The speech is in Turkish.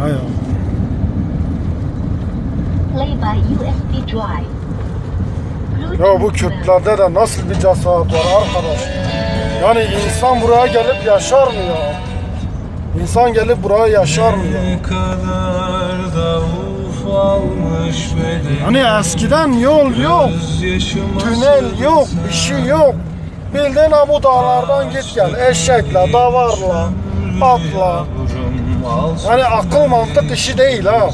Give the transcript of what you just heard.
Hayır. Ya bu Kürtlerde de nasıl bir cesaret var arkadaş? Yani insan buraya gelip yaşar mı ya? İnsan gelip buraya yaşar mı ya? Hani eskiden yol yok, tünel yok, bir şey yok. Bildiğin ha bu dağlardan git gel. Eşekle, davarla, atla. Yani akıl mantık işi değil ha.